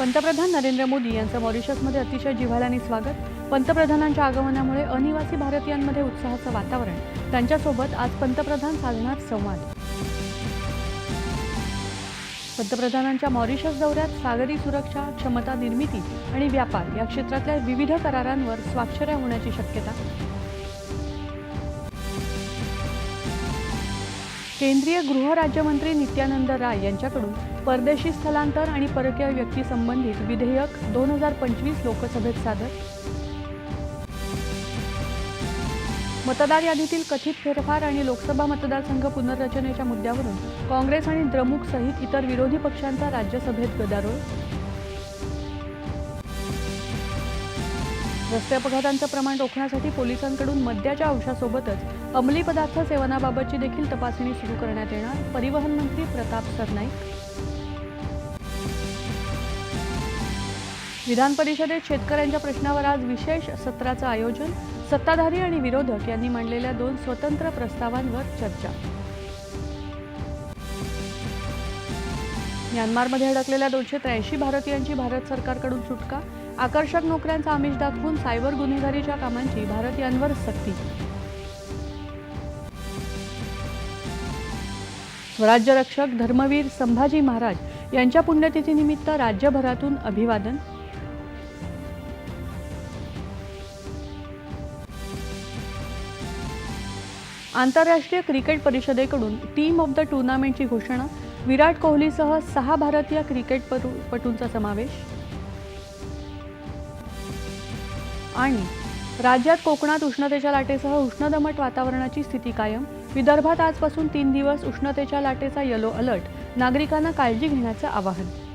पंतप्रधान नरेंद्र मोदी यांचं मॉरिशसमध्ये अतिशय जिव्हाळ्याने स्वागत. पंतप्रधानांच्या आगमनामुळे अनिवासी भारतीयांमध्ये उत्साहाचं वातावरण. त्यांच्यासोबत आज पंतप्रधान साधणार संवाद. पंतप्रधानांच्या मॉरिशस दौऱ्यात सागरी सुरक्षा क्षमता निर्मिती आणि व्यापार या क्षेत्रातल्या विविध करारांवर स्वाक्षऱ्या होण्याची शक्यता. केंद्रीय गृहराज्यमंत्री नित्यानंद राय यांच्याकडून परदेशी स्थलांतर आणि परकीय व्यक्ती संबंधित विधेयक दोन हजार पंचवीस लोकसभेत सादर. मतदार यादीतील कथित फेरफार आणि लोकसभा मतदारसंघ पुनर्रचनेच्या मुद्द्यावरून काँग्रेस आणि द्रमुक सहित इतर विरोधी पक्षांचा राज्यसभेत गदारोळ. रस्ते अपघातांचं प्रमाण रोखण्यासाठी पोलिसांकडून मद्याच्या अंशासोबतच अंमली पदार्थ सेवनाबाबतची देखील तपासणी सुरू करण्यात येणार. परिवहन मंत्री प्रताप सरनाईक. विधान परिषदेत शेतकऱ्यांच्या प्रश्नावर आज विशेष सत्राचं आयोजन. सत्ताधारी आणि विरोधक यांनी मांडलेल्या दोन स्वतंत्र प्रस्तावांवर चर्चा. म्यानमारमध्ये अडकलेल्या दोनशे त्र्याऐंशी भारतीयांची भारत सरकारकडून सुटका. आकर्षक नोकऱ्यांचा आमिष दाखवून सायबर गुन्हेगारीच्या कामांची भारतीयांवर सक्ती. स्वराज्यरक्षक धर्मवीर संभाजी महाराज यांच्या पुण्यतिथीनिमित्त राज्यभरातून अभिवादन. आंतरराष्ट्रीय क्रिकेट परिषदेकडून टीम ऑफ द टुर्नामेंटची घोषणा. विराट कोहलीसह सहा भारतीय क्रिकेटपटू पटूंचा समावेश. आणि राज्यात कोकणात उष्णतेच्या लाटेसह उष्णदमट वातावरणाची स्थिती कायम. विदर्भात आजपासून तीन दिवस उष्णतेच्या लाटेचा येलो अलर्ट नागरिकांना काळजी घेण्याचं आवाहन.